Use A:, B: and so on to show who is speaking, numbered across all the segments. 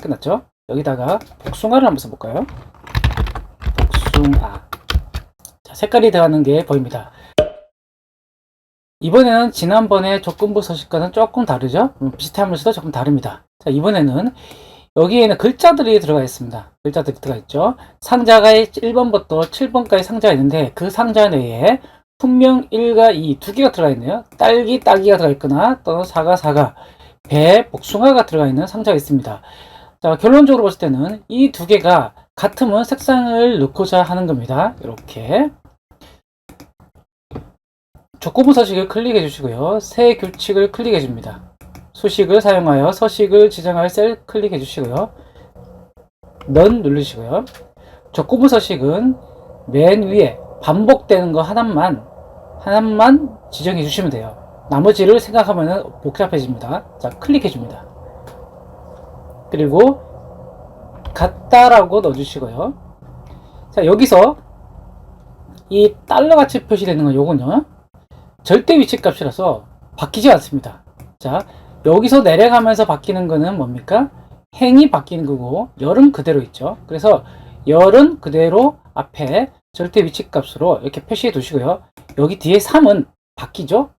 A: 끝났죠? 여기다가 복숭아를 한번 써볼까요? 복숭아. 자, 색깔이 들어가는 게 보입니다. 이번에는 지난번에 조건부 서식과는 조금 다르죠? 음, 비슷하면서도 조금 다릅니다. 자, 이번에는 여기에는 글자들이 들어가 있습니다. 글자들이 들어가 있죠. 상자가 1번부터 7번까지 상자가 있는데 그 상자 내에 분명 1과 2 두 개가 들어가 있네요. 딸기, 딸기가 들어가 있거나 또는 사과, 사과, 배, 복숭아가 들어가 있는 상자가 있습니다. 자, 결론적으로 봤을 때는 이 두 개가 같으면 색상을 넣고자 하는 겁니다. 이렇게. 조건부 서식을 클릭해 주시고요. 새 규칙을 클릭해 줍니다. 수식을 사용하여 서식을 지정할 셀 클릭해 주시고요. 넌 누르시고요. 조건부 서식은 맨 위에 반복되는 거 하나만 하나만 지정해 주시면 돼요. 나머지를 생각하면 복잡해집니다. 자, 클릭해 줍니다. 그리고 같다라고 넣어주시고요. 자, 여기서 이 달러 같이 표시되는 건 요거는요. 절대 위치 값이라서 바뀌지 않습니다. 자, 여기서 내려가면서 바뀌는 거는 뭡니까? 행이 바뀌는 거고, 열은 그대로 있죠. 그래서 열은 그대로 앞에 절대 위치 값으로 이렇게 표시해 두시고요. 여기 뒤에 3은 바뀌죠?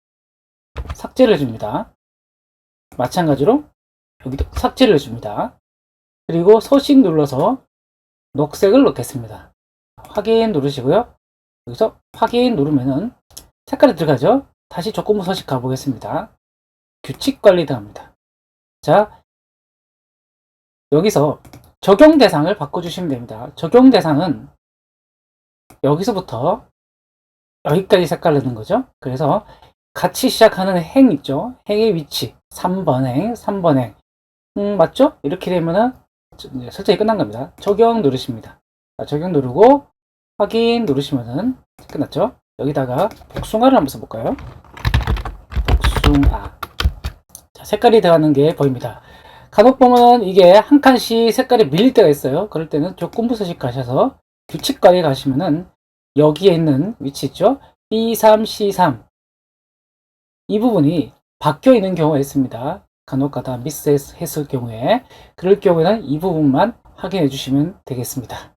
A: 삭제를 해줍니다. 마찬가지로 여기도 삭제를 해줍니다. 그리고 서식 눌러서 녹색을 넣겠습니다. 확인 누르시고요. 여기서 확인 누르면은 색깔이 들어가죠? 다시 조건부 서식 가보겠습니다. 규칙 관리 들어갑니다. 자, 여기서 적용 대상을 바꿔주시면 됩니다. 적용 대상은 여기서부터 여기까지 색깔 넣는 거죠. 그래서 같이 시작하는 행 있죠. 행의 위치 3번 행, 3번 행. 음, 맞죠? 이렇게 되면은 설정이 끝난 겁니다. 적용 누르십니다. 자, 적용 누르고 확인 누르시면은 끝났죠? 여기다가 복숭아를 한번 써볼까요? 복숭아. 자, 색깔이 들어가는 게 보입니다. 간혹 보면 이게 한 칸씩 색깔이 밀릴 때가 있어요. 그럴 때는 조건부 서식 가셔서 규칙 관리 가시면은 여기에 있는 위치 있죠? B3, C3 이 부분이 바뀌어 있는 경우가 있습니다. 간혹가다 미스했을 경우에 그럴 경우에는 이 부분만 확인해 주시면 되겠습니다.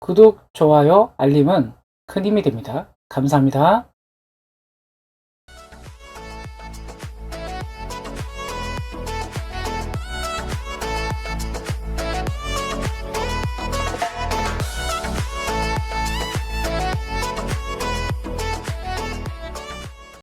A: 구독, 좋아요, 알림은 큰 힘이 됩니다. 감사합니다.